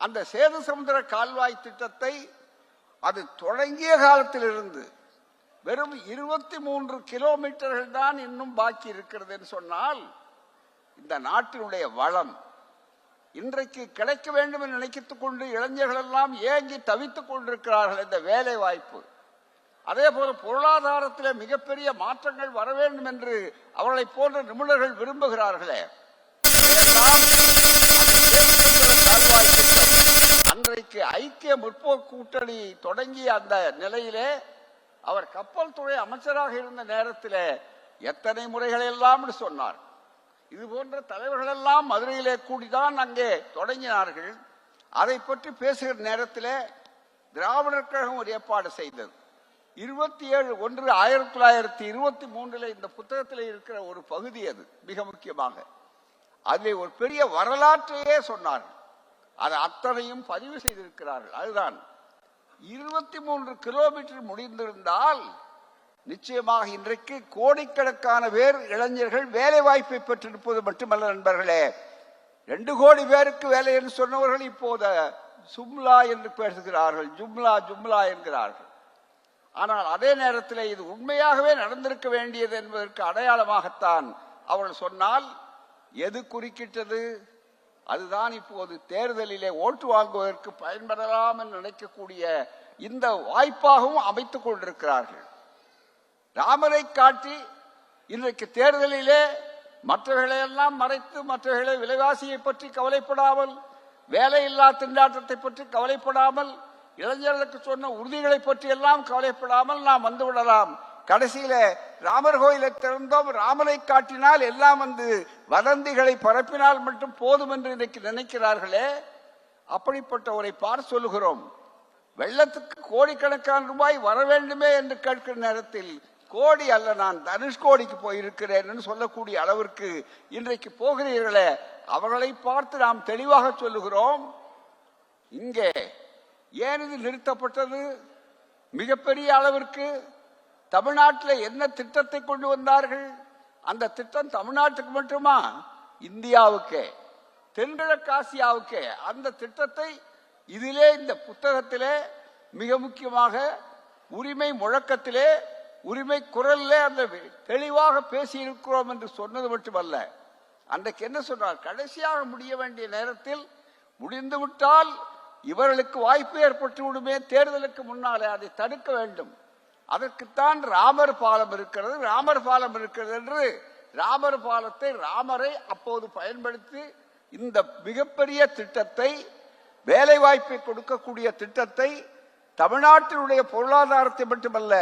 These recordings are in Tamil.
அந்த சேது கால்வாய் திட்டத்தை அது தொடங்கிய காலத்திலிருந்து வெறும் இருபத்தி மூன்று கிலோமீட்டர்கள் தான் இன்னும் பாக்கி இருக்கிறது என்று சொன்னால் இந்த நாட்டினுடைய வளம் இன்றைக்கு கிடைக்க வேண்டும் என்று நினைத்துக் கொண்டு இளைஞர்கள் எல்லாம் ஏங்கி தவித்துக் கொண்டிருக்கிறார்கள் இந்த வேலை வாய்ப்பு அதே போல பொருளாதாரத்தில் மிகப்பெரிய மாற்றங்கள் வர வேண்டும் என்று அவர்களை போன்ற நிபுணர்கள் விரும்புகிறார்களே இதையெல்லாம் அந்த கால்வாய் திட்டம் அன்றைக்கு ஐக்கிய முற்போக்கு கூட்டணி தொடங்கிய அந்த நிலையிலே அவர் கப்பல் துறை அமைச்சராக இருந்த நேரத்தில் எத்தனை முறைகள் எல்லாம் சொன்னார். இது போன்ற தலைவர்கள் எல்லாம் மதுரையிலே கூடிதான் அங்கே தொடங்கினார்கள். அதை பற்றி பேசுகிற நேரத்தில் திராவிடர் கழகம் ஒரு ஏற்பாடு செய்தது. இருபத்தி ஏழு ஒன்று ஆயிரத்தி தொள்ளாயிரத்தி இருபத்தி மூன்றுல இந்த புத்தகத்தில் இருக்கிற ஒரு பகுதி அது மிக முக்கியமாக. அதில் ஒரு பெரிய வரலாற்றையே சொன்னார்கள். அதை அத்தனையும் பதிவு செய்திருக்கிறார்கள். அதுதான் இருபத்தி மூன்று கிலோமீட்டர் முடிந்திருந்தால் நிச்சயமாக இன்றைக்கு கோடிக்கணக்கான பேர் இளைஞர்கள் வேலை வாய்ப்பை பெற்றிருப்பது மட்டுமல்ல நண்பர்களே. ரெண்டு கோடி பேருக்கு வேலை என்று சொன்னவர்கள் இப்போது சும்லா என்று பேசுகிறார்கள். ஜும்லா ஜும்லா என்கிறார்கள். ஆனால் அதே நேரத்தில் இது உண்மையாகவே நடந்திருக்க வேண்டியது என்பதற்கு அடையாளமாகத்தான் அவர்கள் சொன்னால் எது குறுக்கிட்டது? அதுதான் இப்போது தேர்தலிலே ஓட்டு வாங்குவதற்கு பயன்படலாம் என்று நினைக்கக்கூடிய இந்த வாய்ப்பாகவும் அமைத்துக் கொண்டிருக்கிறார்கள். ராமரை காட்டி இன்றைக்கு தேர்தலிலே மற்றவர்களை எல்லாம் மறைத்து மற்றவர்களை விலைவாசியை பற்றி கவலைப்படாமல் வேலையில்லா திண்டாட்டத்தை பற்றி கவலைப்படாமல் இளைஞர்களுக்கு சொன்ன உறுதிகளை பற்றி எல்லாம் கவலைப்படாமல் நாம் வந்து விடலாம். கடைசியில ராமர் கோயிலை திறந்தோம் ராமரை காட்டினால் எல்லாம் வந்து வதந்திகளை பரப்பினால் மட்டும் போதும் என்று இன்னைக்கு நினைக்கிறார்களே. அப்படிப்பட்டவரை பார் சொல்லுகிறோம். வெள்ளத்துக்கு கோடிக்கணக்கான ரூபாய் வர வேண்டுமே என்று கேட்கிற நேரத்தில் கோடி அல்ல நான் தனுஷ்கோடிக்கு போயிருக்கிறேன் என்று சொல்லக்கூடிய அளவிற்கு இன்றைக்கு போகிறீர்களே. அவர்களை பார்த்து நாம் தெளிவாக சொல்லுகிறோம். இங்கே ஏன் இது நிறுத்தப்பட்டது? மிகப்பெரிய அளவிற்கு தமிழ்நாட்டில் என்ன திட்டத்தை கொண்டு வந்தார்கள்? அந்த திட்டம் தமிழ்நாட்டுக்கு மட்டுமா? இந்தியாவுக்கே. தென்கிழக்காசியாவுக்கே அந்த திட்டத்தை இதிலே இந்த புத்தகத்திலே மிக முக்கியமாக உரிமை முழக்கத்திலே உரிமை குரல்ல அந்த தெளிவாக பேசியிருக்கிறோம் என்று சொன்னது மட்டுமல்ல. அன்றைக்கு என்ன சொன்னார்? கடைசியாக முடிய வேண்டிய நேரத்தில் முடிந்துவிட்டால் இவர்களுக்கு வாய்ப்பு ஏற்பட்டு விடுமே தேர்தலுக்கு முன்னாலே அதை தடுக்க வேண்டும். அதற்குத்தான் ராமர் பாலம் இருக்கிறது. ராமர் பாலம் இருக்கிறது என்று ராமர் பாலத்தை ராமரை அப்போது பயன்படுத்தி இந்த மிகப்பெரிய திட்டத்தை வேலை வாய்ப்பை கொடுக்கக்கூடிய திட்டத்தை தமிழ்நாட்டினுடைய பொருளாதாரத்தை மட்டுமல்ல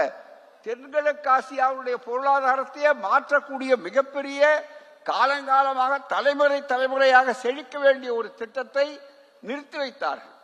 தென்கிழக்காசியாவுடைய பொருளாதாரத்தையே மாற்றக்கூடிய மிகப்பெரிய காலங்காலமாக தலைமுறை தலைமுறையாக செழிக்க வேண்டிய ஒரு திட்டத்தை நிறுத்தி வைத்தார்கள்.